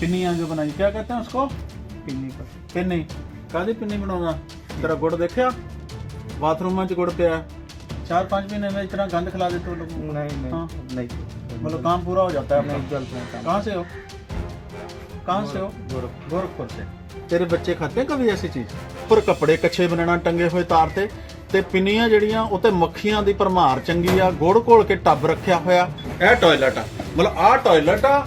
पिन्नी आगे बनाई क्या कहते हैं उसको पिन्नी पर पिन्नी कादी पिन्नी बनाना तेरा गुड़ देखा बाथरूम में गुड़ पे है चार पाँच महीने में इतना गंद खिला देते हो लोग नहीं नहीं हाँ नहीं मतलब काम पूरा हो जाता है नहीं चलते कहाँ से हो कहाँ से हो गोरखपुर गोरखपुर से तेरे बच्चे खाते हैं कभी ऐसी चीज पर कपड़े ਕੱਛੇ ਬਣਾਣਾ ਟੰਗੇ ਹੋਏ ਤਾਰ ਤੇ ਤੇ ਪਿੰਨੀਆਂ ਜਿਹੜੀਆਂ ਉਤੇ ਮੱਖੀਆਂ ਦੀ ਪਰਮਾਰ ਚੰਗੀ ਆ ਗੋੜ ਘੋਲ ਕੇ ਟੱਬ ਰੱਖਿਆ ਹੋਇਆ ਇਹ ਟਾਇਲਟ ਆ ਮਤਲਬ ਆਹ ਟਾਇਲਟ ਆ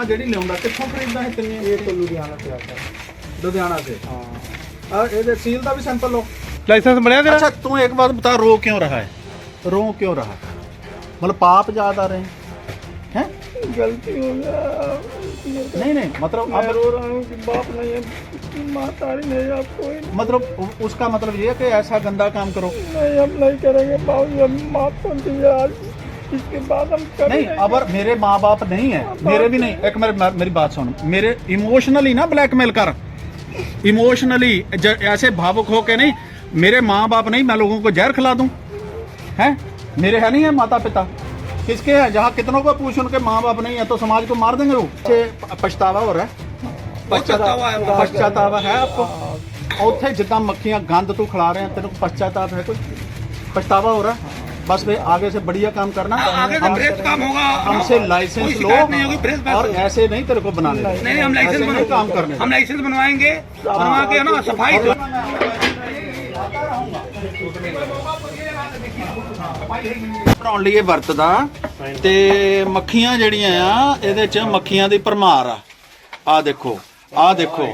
ਆ ਜਿਹੜੀ ਲਿਆਉਂਦਾ ਕਿੱਥੋਂ ਖਰੀਦਦਾ ਹੈ ਪਿੰਨੀਆਂ ये तो लुधियाना से आता है ਲੁਧਿਆਣਾ ਸੇ हाँ ਆ ਇਹਦੇ ਸੀਲ ਦਾ ਵੀ ਸੈਂਪਲ ਲਓ ਲਾਇਸੈਂਸ ਬਣਿਆ ਤੇਰਾ अच्छा तू एक बात बता रो क्यों रहा है रो क्यों रहा है मतलब पाप याद आ रहे हैं हैं गलती हो गया नहीं नहीं मतलब मैं अब रो रहा हूँ कि बाप नहीं है माता नहीं है आप कोई मतलब उ- उसका मतलब ये है कि ऐसा गंदा काम करो नहीं हम नहीं करेंगे बाबू हम माफ कर दीजिए आज इसके बाद हम करेंगे नहीं अगर मेरे माँ बाप नहीं है मेरे भी नहीं एक मेरे मेरी बात सुन मेरे इमोशनली ना ब्लैकमेल कर इमोशनली ऐसे भावुक हो के नहीं मेरे माँ बाप नहीं मैं लोगों को जहर खिला दूं हैं मेरे है नहीं है माता पिता किसके है जहाँ कितनों को पूछ उनके माँ बाप नहीं है तो समाज को मार देंगे वो छे पछतावा हो रहा है पछतावा है पछतावा है आपको ਉੱਥੇ ਜਿੱਦਾਂ ਮੱਖੀਆਂ ਗੰਦ ਤੂੰ ਖਿਲਾ ਰਹੇ ਤੈਨੂੰ ਪਛਤਾਵਾ ਹੈ ਕੋਈ पछतावा हो रहा है बस भाई आगे से बढ़िया काम करना आगे से फ्रेश काम होगा हमसे कोई लाइसेंस लो शिकायत नहीं होगी फ्रेश बात और होगी। ऐसे नहीं तेरे को बना ले नहीं नहीं हम लाइसेंस ऐसे नहीं बना काम करने हम लाइसेंस बनवाएंगे बनवा के ना सफाई से ਬਣਾਉਣ ਲਈ ਇਹ ਵਰਤਦਾ ਤੇ ਮੱਖੀਆਂ ਜਿਹੜੀਆਂ ਆ ਇਹਦੇ ਚ ਮੱਖੀਆਂ ਦੀ ਭਰਮਾਰ ਆ ਆ ਦੇਖੋ ਆ ਦੇਖੋ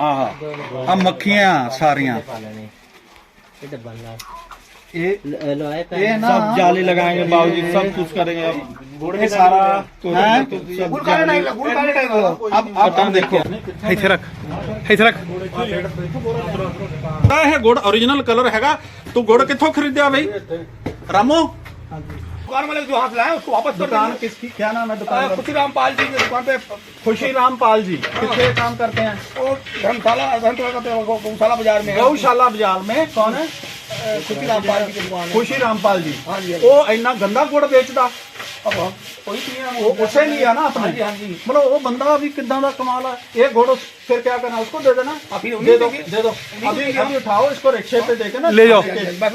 ਆਹ ਆ ਮੱਖੀਆਂ ਸਾਰੀਆਂ ਇਹ ਇਹ ਨਾ सब जाली लगाएंगे बाबूजी सब कुछ करेंगे अब ਗੁੜ ਇਹ ਸਾਰਾ ਹੈ सब जाली अब अब अब देखो ਇੱਥੇ ਰੱਖ ਇੱਥੇ ਰੱਖ ਤਾਂ ਇਹ ਗੁੜ origignal ਕਲਰ ਹੈਗਾ ਤੂੰ ਗੁੜ ਕਿੱਥੋਂ ਖਰੀਦਿਆ ਬਈ ਰਾਮੋ दुकान वाले जो हाथ लाए उसको वापस कर दुकान किसकी क्या नाम है दुकान का? खुशी रामपाल जी की दुकान पे खुशी रामपाल जी कितने काम करते हैं वो धर्मशाला धर्मशाला का गौ- गौशाला बाजार में है गौशाला बाजार में कौन है खुशी रामपाल जी की दुकान है खुशी रामपाल जी हाँ जी, हाँ ਉਹ ਇੰਨਾ ਗੰਦਾ ਗੁੜ ਵੇਚਦਾ अब हम कोई नहीं है ਉਹ ਉਸੇ ਲਿਆ ਨਾ हाँ ਆਪਣੇ जी हाँ जी ਮਤਲਬ ਉਹ ਬੰਦਾ ਵੀ ਕਿਦਾਂ ਦਾ ਕਮਾਲ ਹੈ ਇਹ ਗੁੜ ਫਿਰ क्या करना उसको दे देना अभी दे उन्हीं दो देंगे। दे दो अभी अभी उठाओ इसको रिक्शे पे देके ना ले जाओ।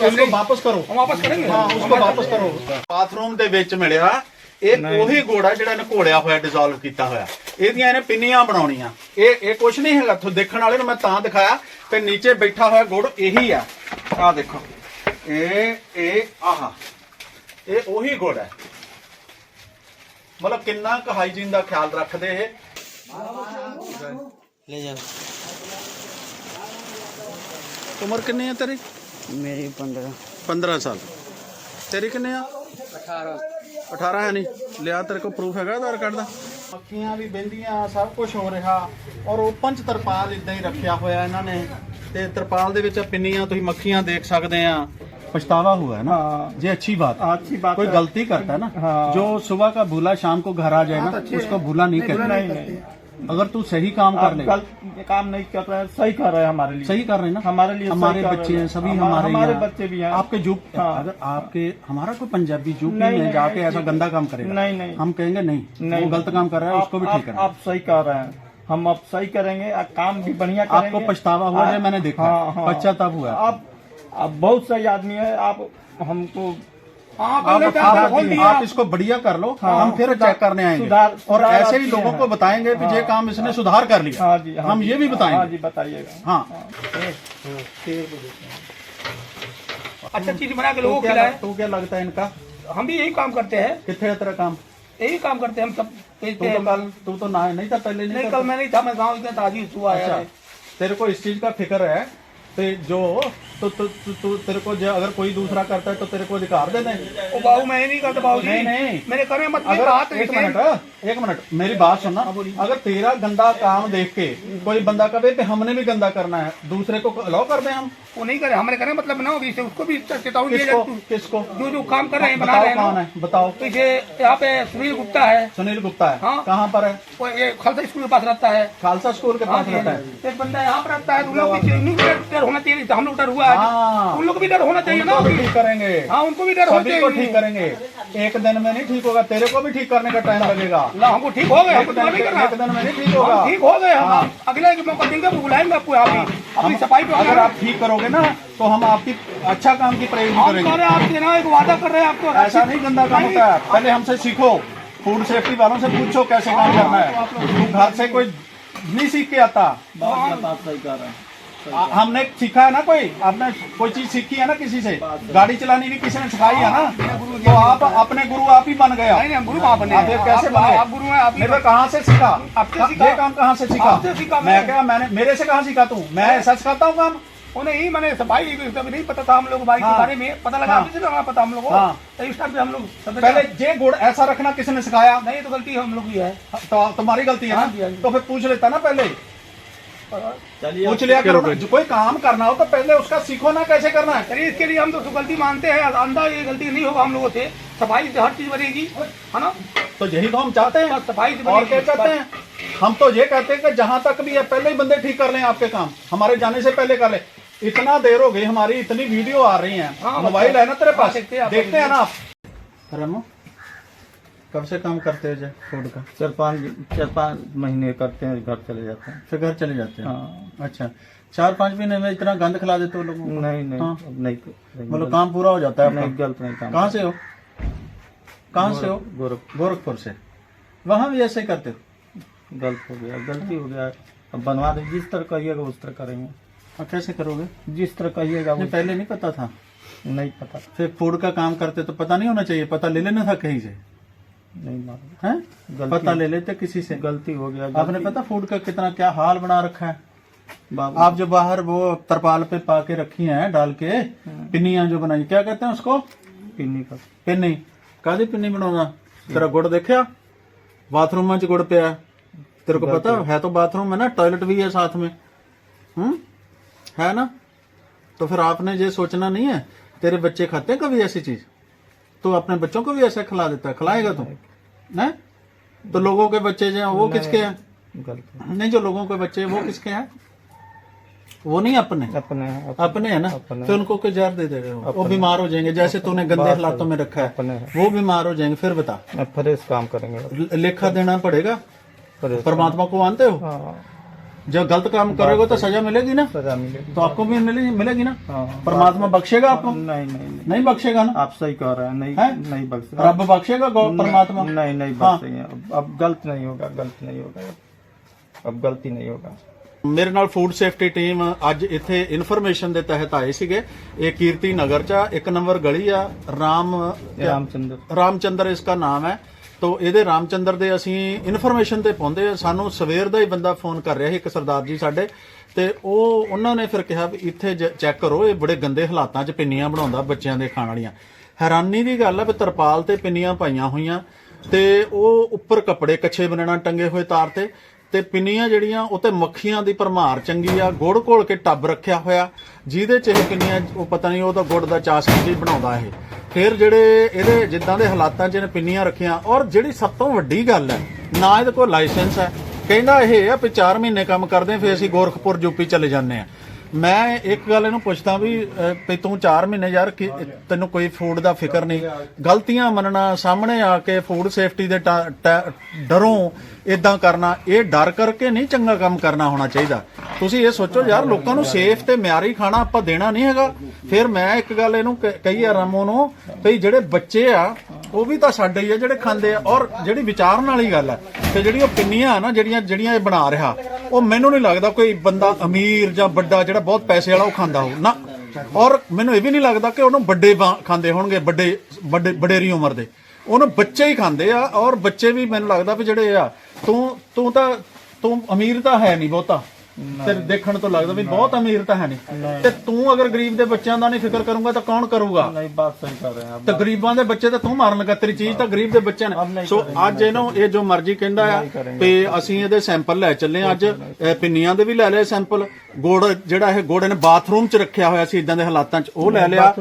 उसको वापस करो हम वापस करेंगे ਹਾਂ ਉਸਕੋ ਵਾਪਸ ਕਰੋ ਬਾਥਰੂਮ ਦੇ ਵਿੱਚ ਮਿਲਿਆ ਇਹ ਉਹੀ ਗੋੜਾ ਜਿਹੜਾ ਨੇ ਘੋੜਿਆ ਹੋਇਆ ਡਿਸੋਲਵ ਕੀਤਾ ਹੋਇਆ ਇਹਦੀਆਂ ਇਹਨੇ ਪਿੰਨੀਆਂ ਬਣਾਉਣੀਆਂ ਇਹ ਇਹ ਕੁਝ ਨਹੀਂ ਹੈਗਾ ਤੂੰ ਦੇਖਣ ਵਾਲੇ ਨੂੰ ਮੈਂ ਤਾਂ ਦਿਖਾਇਆ ਕਿ ਨੀਚੇ ਬੈਠਾ ਹੋਇਆ ਗੁੜ ਇਹੀ ਆ ਆ ਦੇਖੋ। ਇਹ ਇਹ ਆਹ। ਇਹ ਉਹੀ ਗੁੜ ਹੈ। ਮਤਲਬ ਕਿੰਨਾ ਕੁ ਹਾਈਜੀਨ ਦਾ ਖਿਆਲ ਰੱਖਦੇ ਇਹ? ਲੈ ਜਾ। ਉਮਰ ਕਿੰਨੀ ਹੈ ਤੇਰੀ? ਮੇਰੀ 15 15 ਸਾਲ। ਤੇਰੀ ਕਿੰਨੇ ਆ? 18 18 ਹੈ ਨਹੀਂ ਲਿਆ ਤੇਰੇ ਕੋਲ ਪ੍ਰੂਫ ਹੈਗਾ ਆਧਾਰ ਕਾਰਡ ਦਾ? ਮੱਕੀਆਂ ਵੀ ਬੈੰਦੀਆਂ ਸਭ ਕੁਝ ਹੋ ਰਿਹਾ। ਔਰ ਉਹ ਚ ਤਰਪਾਲ ਇਦਾਂ ਹੀ ਰੱਖਿਆ ਹੋਇਆ ਇਹਨਾਂ ਨੇ। ਤੇ ਤਰਪਾਲ ਦੇ ਵਿੱਚ ਪਿੰਨੀਆਂ ਤੁਸੀਂ ਮੱਖੀਆਂ ਦੇਖ ਸਕਦੇ ਆ पछतावा हुआ है ना ये अच्छी बात है अच्छी बात कोई है। गलती करता है ना हाँ। जो सुबह का भूला शाम को घर आ जाए ना उसको भूला नहीं कहते नहीं नहीं अगर तू सही काम कर आप ले गलत काम नहीं कर रहे हैं सही कर रहे हैं हमारे लिए सही कर रहे हैं ना हमारे लिए सही हमारे कर बच्चे रहे हैं हैं। सभी हमा- हमारे हमारे यहाँ। बच्चे भी हैं। आपके जो हाँ। अगर आपके हमारा कोई पंजाबी जो नहीं, नहीं है नहीं, जाके ऐसा नहीं, गंदा काम करेगा नहीं, नहीं। हम कहेंगे नहीं, नहीं वो गलत काम कर रहा है आप- उसको भी आप- ठीक करना आप सही कर रहे हैं हम अब सही करेंगे आ, काम भी बढ़िया करेंगे। आपको पछतावा हुआ है, मैंने देखा। हाँ, हाँ। पश्चाताप हुआ आप आप बहुत सही आदमी है आप हमको हाँ आप, आप, तो आप इसको बढ़िया कर लो हाँ, हम फिर चेक करने आएँगे। सुधार- और सुधार ऐसे ही लोगों को बताएँगे कि ये हाँ। काम इसने सुधार कर लिया। हाँ जी हाँ हम ये भी हाँ बताएँगे। जी बताइएगा। हाँ। अच्छा चीज़ बना के लोगों तो को क्या तो क्या लगता है इनका? हम भी यही काम करते हैं। कितने है तेरा काम? यही काम करते हैं हम सब तू बेचते तो हैं कल तू तो ना नहीं था पहले नहीं नहीं था कल मैं नहीं था मैं गाँव इतना ताजी हुआ आया अच्छा है तेरे को इस चीज का फिक्र है ते जो तो तू तू तू तेरे को जो अगर कोई दूसरा करता है तो तेरे को अधिकार दे दें ओ बाबू मैं नहीं करता बाबू नहीं, नहीं। मैंने करे मत अगर बात एक मिनट एक मिनट मेरी बात सुनना अगर तेरा गंदा काम देख के कोई बंदा कहे कि हमने भी गंदा करना है। दूसरे को अलाउ कर दें हम। वो नहीं करे हमारे करे मतलब ना होगी उसको भी चेतावनी किसको? किसको? जो जो काम कर रहे हैं बना बताओ रहे हैं कौन है? बताओ। पीछे यहाँ पे सुनील गुप्ता है। सुनील गुप्ता है। हाँ। कहाँ पर है? ये खालसा स्कूल के पास रहता है। खालसा स्कूल के हाँ पास रहता है एक बंदा यहाँ पर रहता है डर होना चाहिए तो हम लोग डर हुआ है। हाँ। उन लोग भी डर होना चाहिए ना। ठीक करेंगे। हाँ उनको भी डर होना चाहिए। ठीक करेंगे। एक दिन में नहीं ठीक होगा तेरे को भी ठीक करने का टाइम लगेगा। ना हमको ठीक हो गए एक दिन नहीं करना। एक दिन में नहीं ठीक होगा। ठीक हो गए हम हाँ। अगले मौका देंगे बुलाएँगे आपको यहाँ पे। अपनी हम- सफ़ाई पे अगर आप ठीक करोगे ना तो हम आपकी अच्छा काम की हम करेंगे। आपसे ना एक वादा कर रहे हैं आपको। ऐसा नहीं गंदा काम होता है। पहले हमसे सीखो। फ़ूड सेफ्टी वालों से पूछो कैसे काम करना है। घर से कोई नहीं सीख के आता। आ- हमने सीखा है ना कोई? आपने कोई चीज़ सीखी है ना किसी से? गाड़ी चलानी भी किसी ने सिखाई है ना? तो आप अपने गुरु आप ही बन गए नहीं गुरु कहाँ बने आप कैसे बने? आप गुरु हैं आप मेरे कहाँ से सीखा? आपसे सीखा। ये काम कहाँ से सीखा? मैं क्या मैंने मेरे से कहाँ सीखा तू? मैं ऐसा सिखाता हूँ काम। उन्हें ही मैंने तभी नहीं पता था हम लोग के हाँ। बारे में। पता लगा हाँ। अभी लगा पता हम लोग को। हाँ। तो इस टाइम पे हम लोग पहले जे गुड़ ऐसा रखना किसने सिखाया? नहीं तो गलती हम लोग की है। तो तुम्हारी गलती है हाँ हाँ ना तो फिर पूछ लेता ना पहले। पूछ लिया करो जो कोई काम करना हो तो पहले उसका सीखो ना कैसे करना है। चलिए इसके लिए हम तो गलती मानते हैं अंधा ये गलती नहीं होगा हम लोगों से। सफ़ाई से हर चीज़ बनेगी है ना? तो यही तो हम चाहते हैं। सफ़ाई से और क्या कहते हैं? हम तो ये कहते हैं कि जहाँ तक भी है पहले ही बंदे ठीक कर लें आपके काम। हमारे जाने से पहले कर ले। इतना देर हो गई हमारी इतनी वीडियो आ रही हैं। हाँ, मोबाइल है ना तेरे पास? देखते हैं देखते हैं ना आप। रमो कब से काम करते हो जय? फ़ूड का। चार पाँच चार पाँच महीने करते हैं घर चले जाते हैं। फिर घर चले जाते हैं? हाँ। अच्छा। चार पाँच महीने में इतना गंद खिला देते हो लोगों को? नहीं नहीं। हाँ। अब नहीं मतलब काम पूरा हो जाता है नहीं गलत नहीं काम कहाँ से हो? कहाँ से हो? गोरख गोरखपुर। से। वहाँ भी ऐसे करते हो? गलत हो गया गलती हो गया। अब बनवा दे जिस तरह कहिएगा उस तरह करेंगे। और कैसे करोगे? जिस तरह कहिएगा पहले नहीं पता था। नहीं पता। फिर फ़ूड का काम करते तो पता नहीं होना चाहिए पता ले लेना था कहीं से। नहीं मालूम। है? पता ले लेते किसी से। गलती हो गया आपने पता फ़ूड का कितना क्या हाल बना रखा है? आप जो बाहर वो तरपाल पे पाके रखी हैं डाल के हम्म। पिनिया जो बनाई क्या कहते हैं उसको? पिनी का। पिनी कादी पिनी बनाना तेरा गुड़ देखा बाथरूम में गुड़ पिया तेरे को पता है तो बाथरूम में ना टॉयलेट भी है साथ में। हम्म? है ना? तो फिर आपने ये सोचना नहीं है तेरे बच्चे खाते हैं कभी ऐसी चीज़? तो अपने बच्चों को भी ऐसा खिला देता है? खिलाएगा तू? हैं? तो लोगों के बच्चे जो हैं वो किसके हैं? नहीं जो लोगों के बच्चे हैं वो किसके हैं? वो नहीं अपने? अपने हैं, अपने। है ना? अपने। फिर उनको कोई जार दे दे रहे हो? वो बीमार हो जाएँगे जैसे तूने गंदे हालातों में रखा है। अपने। वो बीमार हो जाएँगे फिर बता। अब फ्रेश काम करेंगे। लेखा देना पड़ेगा? परमात्मा को मानते हो? हाँ। जब गलत काम करोगे तो सजा मिलेगी ना सजा मिलेगी तो आपको भी मिलेगी मिलेगी ना हाँ परमात्मा बख्शेगा आपको नहीं नहीं नहीं नहीं बख्शेगा ना आप सही कह रहे हैं नहीं हैं? नहीं बख्श रब बख्शेगा गौ- परमात्मा नहीं नहीं हाँ। बख्शेंगे अब अब गलत नहीं होगा गलत नहीं होगा अब। अब गलती नहीं होगा ਮੇਰੇ ਨਾਲ ਫੂਡ ਸੇਫਟੀ ਟੀਮ ਅੱਜ ਇੱਥੇ ਇਨਫੋਰਮੇਸ਼ਨ ਦੇ ਤਹਿਤ ਆਏ ਸੀਗੇ ਇਹ ਕੀਰਤੀ ਨਗਰ ਚ ਆ, ਇੱਕ ਨੰਬਰ ਗਲੀ ਆ ਰਾਮ रामचंद्र ਰਾਮਚੰਦਰ ਇਸਕਾ ਨਾਮ ਹੈ ਤੋ ਇਹਦੇ ਰਾਮਚੰਦਰ ਦੇ ਅਸੀਂ ਇਨਫੋਰਮੇਸ਼ਨ ਤੇ ਪਾਉਂਦੇ ਆ। ਸਾਨੂੰ ਸਵੇਰ ਦਾ ਹੀ ਬੰਦਾ ਫੋਨ ਕਰ ਰਿਹਾ ਸੀ ਇੱਕ ਸਰਦਾਰ ਜੀ ਸਾਡੇ। ਤੇ ਉਹ, ਉਹਨਾਂ ਨੇ ਫਿਰ ਕਿਹਾ ਵੀ ਇੱਥੇ ਚੈੱਕ ਕਰੋ, ਇਹ ਬੜੇ ਗੰਦੇ ਹਾਲਾਤਾਂ 'ਚ ਪਿੰਨੀਆਂ ਬਣਾਉਂਦਾ ਬੱਚਿਆਂ ਦੇ ਖਾਣ ਵਾਲੀਆਂ। ਹੈਰਾਨੀ ਦੀ ਗੱਲ ਆ ਵੀ ਤਰਪਾਲ ਤੇ ਪਿੰਨੀਆਂ ਪਾਈਆਂ ਹੋਈਆਂ। ਤੇ ਉਹ ਉੱਪਰ ਕੱਪੜੇ ਕੱਛੇ ਬਣਨਾ ਟੰਗੇ ਹੋਏ ਤਾਰ ਤੇ। ਤੇ ਪਿੰਨੀਆਂ ਜਿਹੜੀਆਂ, ਉਹ ਤੇ ਮੱਖੀਆਂ ਦੀ ਭਰਮਾਰ ਚੰਗੀ ਆ। ਗੁੜ ਘੋਲ ਕੇ ਟੱਬ ਰੱਖਿਆ ਹੋਇਆ। ਜਿਹਦੇ ਚ ਇਹ ਪਿੰਨੀਆਂ, ਉਹ ਪਤਾ ਨਹੀਂ, ਉਹ ਤਾਂ ਗੁੜ ਦਾ ਚਾਸਕ ਜੀ ਬਣਾਉਂਦਾ ਇਹ। ਫਿਰ ਜਿਹੜੇ ਇਹਦੇ ਜਿੱਦਾਂ ਦੇ ਹਾਲਾਤਾਂ 'ਚ ਇਹਨੇ ਪਿੰਨੀਆਂ ਰੱਖੀਆਂ, ਔਰ ਜਿਹੜੀ ਸਭ ਤੋਂ ਵੱਡੀ ਗੱਲ ਹੈ, ਨਾ ਇਹਦੇ ਕੋਲ ਲਾਇਸੈਂਸ ਹੈ। ਕਹਿੰਦਾ ਇਹ ਆ ਵੀ 4 ਮਹੀਨੇ ਕੰਮ ਕਰਦੇ, ਫਿਰ ਅਸੀਂ ਗੋਰਖਪੁਰ ਯੂਪੀ ਚਲੇ ਜਾਂਦੇ ਆ ਮੈਂ ਇੱਕ ਗੱਲ ਇਹਨੂੰ ਪੁੱਛਦਾ ਵੀ ਅਹ, ਤੂੰ 4 ਮਹੀਨੇ ਯਾਰ ਕੀ- ਤੈਨੂੰ ਕੋਈ ਫੂਡ ਦਾ ਫਿਕਰ ਨਹੀਂ। ਗਲਤੀਆਂ ਮੰਨਣਾ ਸਾਹਮਣੇ ਆ ਕੇ ਫੂਡ ਸੇਫਟੀ ਦੇ ਡਰੋਂ ਇਦਾਂ ਕਰਨਾ ਇਹ ਡਰ ਕਰਕੇ ਨਹੀਂ ਚੰਗਾ ਕੰਮ ਕਰਨਾ ਹੋਣਾ ਚਾਹੀਦਾ। ਤੁਸੀਂ ਇਹ ਸੋਚੋ ਯਾਰ ਲੋਕਾਂ ਨੂੰ ਸੇਫ ਤੇ ਮਿਆਰੀ ਖਾਣਾ ਆਪਾਂ ਦੇਣਾ ਨਹੀਂ ਹੈਗਾ। ਫਿਰ ਮੈਂ ਇੱਕ ਗੱਲ ਇਹਨੂੰ ਕਹੀ ਆ ਰਾਮੋ ਨੂੰ ਵੀ ਜਿਹੜੇ ਬੱਚੇ ਆ ਉਹ ਵੀ ਤਾਂ ਸਾਡੇ ਹੀ ਆ ਜਿਹੜੇ ਖਾਂਦੇ ਆ। ਔਰ ਜਿਹੜੀ ਵਿਚਾਰਨ ਵਾਲੀ ਗੱਲ ਆ ਤੇ ਜਿਹੜੀ ਉਹ ਪਿੰਨੀਆਂ ਆ ਨਾ ਜਿਹੜੀਆਂ ਜਿਹੜੀਆਂ ਇਹ ਬਣਾ ਰਿਹਾ ਉਹ ਮੈਨੂੰ ਨਹੀਂ ਲੱਗਦਾ ਕੋਈ ਬੰਦਾ ਅਮੀਰ ਜਾਂ ਵੱਡਾ ਜਿਹੜਾ ਬਹੁਤ ਪੈਸੇ ਵਾਲਾ ਉਹ ਖਾਂਦਾ ਹੋ ਨਾ। ਔਰ ਮੈਨੂੰ ਇਹ ਵੀ ਨਹੀਂ ਲੱਗਦਾ ਕਿ ਉਹਨੂੰ ਵੱਡੇ ਖਾਂਦੇ ਹੋਣਗੇ, ਵੱਡੇ ਵੱਡੇ, ਵਡੇਰੀ ਉਮਰ ਦੇ। ਉਹਨੂੰ ਬੱਚੇ ਹੀ ਖਾਂਦੇ ਆ ਔਰ ਬੱਚੇ ਵੀ ਮੈਨੂੰ ਲੱਗਦਾ ਵੀ ਜਿਹੜੇ ਆ, ਤੂੰ ਤੂੰ ਤਾਂ, ਤੂੰ ਅਮੀਰ ਤਾਂ ਹੈ ਨਹੀਂ ਬਹੁਤਾ। ਤੇ ਦੇਖਣ ਤੋਂ ਲੱਗਦਾ ਵੀ ਬਹੁਤ ਅਮੀਰ ਤਾਂ ਹੈ ਨਹੀਂ ਤੇ ਤੂੰ ਅਗਰ ਗਰੀਬ ਦੇ ਬੱਚਿਆਂ ਦਾ ਨਹੀਂ ਫਿਕਰ ਕਰੂੰਗਾ ਤਾਂ ਕੌਣ ਕਰੂਗਾ? ਨਹੀਂ ਬਾਤ ਸਹੀ ਕਰ ਰਹੇ ਆ ਤੇ ਗਰੀਬਾਂ ਦੇ ਬੱਚੇ ਤਾਂ ਤੂੰ ਮਾਰਨ ਲੱਗਾ ਤੇਰੀ ਚੀਜ਼ ਤਾਂ ਗਰੀਬ ਦੇ ਬੱਚਿਆਂ ਨੇ। ਸੋ ਅੱਜ ਇਹਨੂੰ ਇਹ ਜੋ ਮਰਜ਼ੀ ਕਹਿੰਦਾ ਆ ਤੇ ਅਸੀਂ ਇਹਦੇ ਸੈਂਪਲ ਲੈ ਚੱਲੇ ਅੱਜ। ਪਿੰਨੀਆਂ ਦੇ ਵੀ ਲੈ ਲਏ ਸੈਂਪਲ। ਗੋੜ ਜਿਹੜਾ ਇਹ ਗੋੜ ਨੇ ਬਾਥਰੂਮ 'ਚ ਰੱਖਿਆ ਹੋਇਆ ਸੀ ਇਦਾਂ ਦੇ ਹਾਲਾਤਾਂ 'ਚ ਉਹ ਲੈ ਲਿਆ।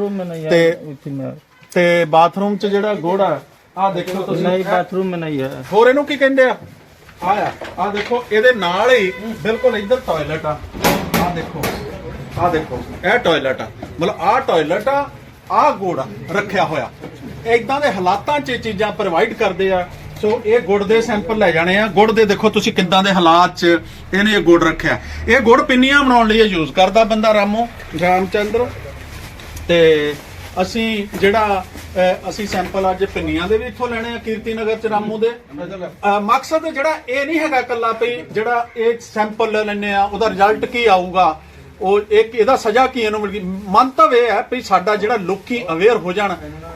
ਤੇ ਤੇ ਬਾਥਰੂਮ 'ਚ ਜਿਹੜਾ ਗੋੜਾ ਆ ਦੇਖੋ ਤੁਸੀਂ। ਨਹੀਂ ਬਾਥਰੂਮ ਮੇ ਨਹੀਂ ਹੈ ਹੋਰ ਇਹਨੂੰ ਕੀ ਕਹਿੰਦੇ ਆ? ਆਇਆ। ਆ ਦੇਖੋ, ਇਹਦੇ ਨਾਲ ਹੀ ਬਿਲਕੁਲ ਇੱਧਰ ਟਾਇਲਟ ਆ। ਆ ਦੇਖੋ ਆ ਦੇਖੋ, ਇਹ ਟਾਇਲਟ ਆ। ਮਤਲਬ ਆ ਟਾਇਲਟ ਆ ਆ ਗੋੜਾ ਰੱਖਿਆ ਹੋਇਆ। ਇਦਾਂ ਦੇ ਹਾਲਾਤਾਂ 'ਚ ਇਹ ਚੀਜ਼ਾਂ ਪ੍ਰੋਵਾਈਡ ਕਰਦੇ ਆ। ਸੋ ਇਹ ਗੁੜ ਦੇ ਸੈਂਪਲ ਲੈ ਜਾਣੇ ਆ। ਗੁੜ ਦੇ ਦੇਖੋ ਤੁਸੀਂ ਕਿੱਦਾਂ ਦੇ ਹਾਲਾਤ 'ਚ ਇਹਨੇ ਇਹ ਗੁੜ ਰੱਖਿਆ। ਇਹ ਗੁੜ ਪਿੰਨੀਆਂ ਬਣਾਉਣ ਲਈ ਯੂਜ਼ ਕਰਦਾ ਬੰਦਾ ਰਾਮੋ। ਰਾਮਚੰਦਰ ਤੇ ਅਸੀਂ ਜਿਹੜਾ ਅਸੀਂ ਸੈਂਪਲ ਅੱਜ ਪਿੰਨੀਆਂ ਦੇ ਵੀ ਇੱਥੋਂ ਲੈਣੇ ਆ ਕੀਰਤੀ ਨਗਰ ਚ ਰਾਮੂ ਦੇ। ਮਕਸਦ ਜਿਹੜਾ ਇਹ ਨਹੀਂ ਹੈਗਾ ਕੱਲਾ ਵੀ ਜਿਹੜਾ ਇਹ ਸੈਂਪਲ ਲੈ ਲੈਣੇ ਆ ਉਹਦਾ ਰਿਜ਼ਲਟ ਕੀ ਆਊਗਾ? ਉਹ ਇੱਕ ਇਹਦਾ ਸਜ਼ਾ ਕੀ ਇਹਨੂੰ ਮਿਲਗੀ? ਮੰਤਵ ਇਹ ਹੈ ਵੀ ਸਾਡਾ ਜਿਹੜਾ ਲੋਕੀ ਅਵੇਅਰ ਹੋ ਜਾਣ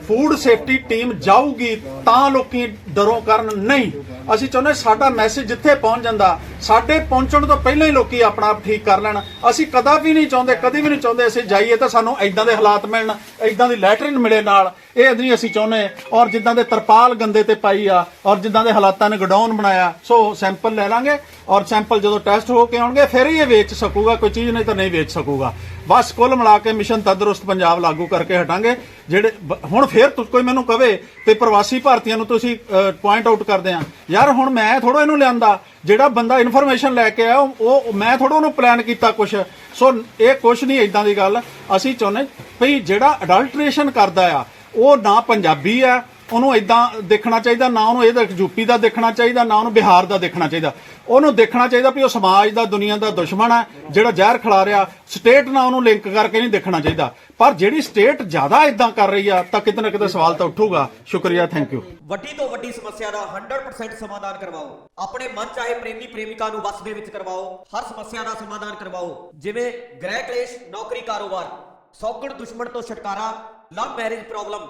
ਫੂਡ ਸੇਫਟੀ ਟੀਮ ਜਾਊਗੀ ਤਾਂ ਲੋਕੀ ਡਰੋਂ ਕਰਨ ਨਹੀਂ। ਅਸੀਂ ਚਾਹੁੰਦੇ ਸਾਡਾ ਮੈਸੇਜ ਜਿੱਥੇ ਪਹੁੰਚ ਜਾਂਦਾ, ਸਾਡੇ ਪਹੁੰਚਣ ਤੋਂ ਪਹਿਲਾਂ ਹੀ ਲੋਕੀ ਆਪਣਾ ਆਪ ਠੀਕ ਕਰ ਲੈਣ। ਅਸੀਂ ਕਦਾ ਵੀ ਨਹੀਂ ਚਾਹੁੰਦੇ, ਕਦੀ ਵੀ ਨਹੀਂ ਚਾਹੁੰਦੇ ਅਸੀਂ ਜਾਈਏ ਤਾਂ ਸਾਨੂੰ ਐਦਾਂ ਦੇ ਹਾਲਾਤ ਮਿਲਣ ਐਦਾਂ ਦੀ ਲੈਟਰਿਨ ਮਿਲੇ ਨਾਲ। ਇਹ ਨਹੀਂ ਅਸੀਂ ਚਾਹੁੰਦੇ, ਔਰ ਜਿੱਦਾਂ ਦੇ ਤਰਪਾਲ ਗੰਦੇ ਤੇ ਪਾਈ ਆ, ਔਰ ਜਿੱਦਾਂ ਦੇ ਹਾਲਾਤਾਂ ਨੇ ਗਡਾਊਨ ਬਣਾਇਆ, ਸੋ ਸੈਂਪਲ ਲੈ ਲਾਂਗੇ, ਔਰ ਸੈਂਪਲ ਜਦੋਂ ਟੈਸਟ ਹੋ ਕੇ ਆਉਣਗੇ, ਫਿਰ ਹੀ ਇਹ ਵੇਚ ਸਕੂਗਾ, ਕੋਈ ਚੀਜ਼ ਨਹੀਂ ਤਾਂ ਨਹੀਂ ਵੇਚ ਸਕੂਗਾ। ਬਸ ਕੁੱਲ ਮਿਲਾ ਕੇ ਮਿਸ਼ਨ ਤੰਦਰੁਸਤ ਪੰਜਾਬ ਲਾਗੂ ਕਰਕੇ ਹਟਾਂਗੇ। ਜਿਹੜੇ ਹੁਣ ਫੇਰ ਕੋਈ ਮੈਨੂੰ ਕਵੇ ਤੇ ਪ੍ਰਵਾਸੀ ਭਾਰਤੀਆਂ ਨੂੰ ਤੁਸੀਂ ਪੁਆਇੰਟ ਆਊਟ ਕਰਦੇ ਆ। ਯਾਰ ਹੁਣ ਮੈਂ ਥੋੜਾ ਇਹਨੂੰ ਲਿਆਂਦਾ। ਜਿਹੜਾ ਬੰਦਾ ਇਨਫੋਰਮੇਸ਼ਨ ਲੈ ਕੇ ਆਇਆ, ਉਹ- ਉਹ, ਮੈਂ ਥੋੜਾ ਉਹਨੂੰ ਪਲਾਨ ਕੀਤਾ ਕੁਛ। ਸੋ ਇਹ ਕੁਛ ਨਹੀਂ ਇਦਾਂ ਦੀ ਗੱਲ। ਅਸੀਂ ਚਾਹੁੰਦੇ ਭਈ ਜਿਹੜਾ ਅਡਲਟ੍ਰੇਸ਼ਨ ਕਰਦਾ ਆ, ਉਹ ਨਾ ਪੰਜਾਬੀ ਆ, ਉਹਨੂੰ ਇਦਾਂ ਦੇਖਣਾ ਚਾਹੀਦਾ, ਨਾ ਉਹਨੂੰ ਇਹਦਾ ਯੂਪੀ ਦਾ ਦੇਖਣਾ ਚਾਹੀਦਾ, ਨਾ ਉਹਨੂੰ ਬਿਹਾਰ ਦਾ ਦੇਖਣਾ ਚਾਹੀਦਾ। ਉਹਨੂੰ ਦੇਖਣਾ ਚਾਹੀਦਾ ਵੀ ਉਹ ਸਮਾਜ ਦਾ, ਦੁਨੀਆ ਦਾ ਦੁਸ਼ਮਣ ਹੈ, ਜਿਹੜਾ ਜ਼ਹਿਰ ਖਿਲਾ ਰਿਹਾ। ਸਟੇਟ ਨਾਲ ਉਹਨੂੰ ਲਿੰਕ ਕਰਕੇ ਨਹੀਂ ਦੇਖਣਾ ਚਾਹੀਦਾ। ਪਰ ਜਿਹੜੀ ਸਟੇਟ ਜ਼ਿਆਦਾ ਇਦਾਂ ਕਰ ਰਹੀ ਆ, ਤਾਂ ਕਿਤੇ ਨਾ ਕਿਤੇ ਸਵਾਲ ਤਾਂ ਉੱਠੂਗਾ। ਸ਼ੁਕਰੀਆ ਥੈਂਕ ਯੂ ਵੱਡੀ ਤੋਂ ਵੱਡੀ ਸਮੱਸਿਆ ਦਾ 100% ਸਮਾਧਾਨ ਕਰਵਾਓ। ਆਪਣੇ ਮਨ ਚਾਹੇ ਪ੍ਰੇਮੀ ਪ੍ਰੇਮਿਕਾ ਨੂੰ ਵਸ ਦੇ ਵਿੱਚ ਕਰਵਾਓ। ਹਰ ਸਮੱਸਿਆ ਦਾ ਸਮਾਧਾਨ ਕਰਵਾਓ। ਜਿਵੇਂ ਗ੍ਰਹਿ ਕਲੇਸ਼, ਨੌਕਰੀ ਕਾਰੋਬਾਰ, ਸੌਗਣ ਦੁਸ਼ਮਣ ਤੋਂ ਛੁਟਕਾਰਾ ਲਵ ਮੈਰਿਜ ਪ੍ਰੋਬਲਮ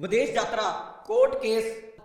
ਵਿਦੇਸ਼ ਯਾਤਰਾ ਕੋਰਟ ਕੇਸ